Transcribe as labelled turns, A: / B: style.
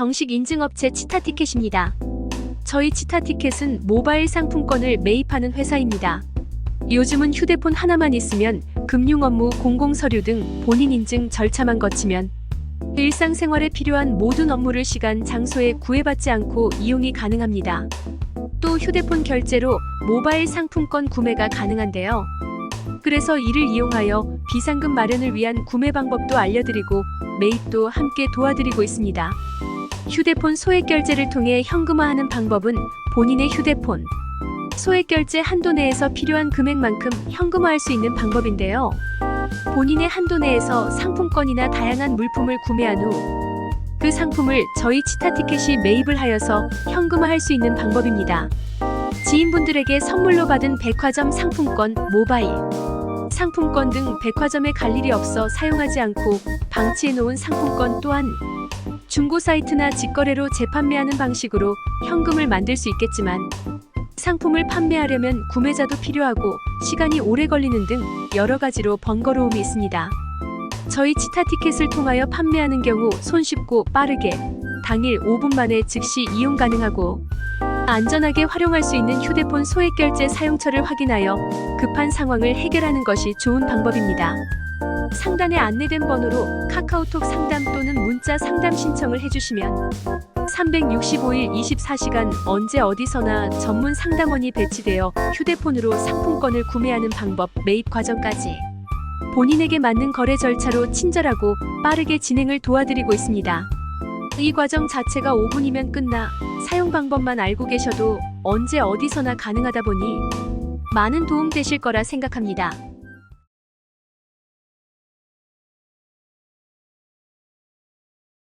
A: 정식 인증업체 치타티켓입니다. 저희 치타티켓은 모바일 상품권을 매입하는 회사입니다. 요즘은 휴대폰 하나만 있으면 금융 업무, 공공 서류 등 본인 인증 절차만 거치면 일상생활에 필요한 모든 업무를 시간, 장소에 구애받지 않고 이용이 가능합니다. 또 휴대폰 결제로 모바일 상품권 구매가 가능한데요. 그래서 이를 이용하여 비상금 마련을 위한 구매 방법도 알려드리고 매입도 함께 도와드리고 있습니다. 휴대폰 소액 결제를 통해 현금화하는 방법은 본인의 휴대폰 소액 결제 한도 내에서 필요한 금액만큼 현금화할 수 있는 방법인데요. 본인의 한도 내에서 상품권이나 다양한 물품을 구매한 후 그 상품을 저희 치타티켓이 매입을 하여서 현금화할 수 있는 방법입니다. 지인분들에게 선물로 받은 백화점 상품권, 모바일 상품권 등 백화점에 갈 일이 없어 사용하지 않고 방치해 놓은 상품권 또한 중고 사이트나 직거래로 재판매하는 방식으로 현금을 만들 수 있겠지만 상품을 판매하려면 구매자도 필요하고 시간이 오래 걸리는 등 여러 가지로 번거로움이 있습니다. 저희 치타 티켓을 통하여 판매하는 경우 손쉽고 빠르게 당일 5분 만에 즉시 이용 가능하고 안전하게 활용할 수 있는 휴대폰 소액 결제 사용처를 확인하여 급한 상황을 해결하는 것이 좋은 방법입니다. 상단에 안내된 번호로 카카오톡 상담 또는 문자 상담 신청을 해주시면 365일 24시간 언제 어디서나 전문 상담원이 배치되어 휴대폰으로 상품권을 구매하는 방법, 매입 과정까지 본인에게 맞는 거래 절차로 친절하고 빠르게 진행을 도와드리고 있습니다. 이 과정 자체가 5분이면 끝나 사용 방법만 알고 계셔도 언제 어디서나 가능하다 보니 많은 도움 되실 거라 생각합니다.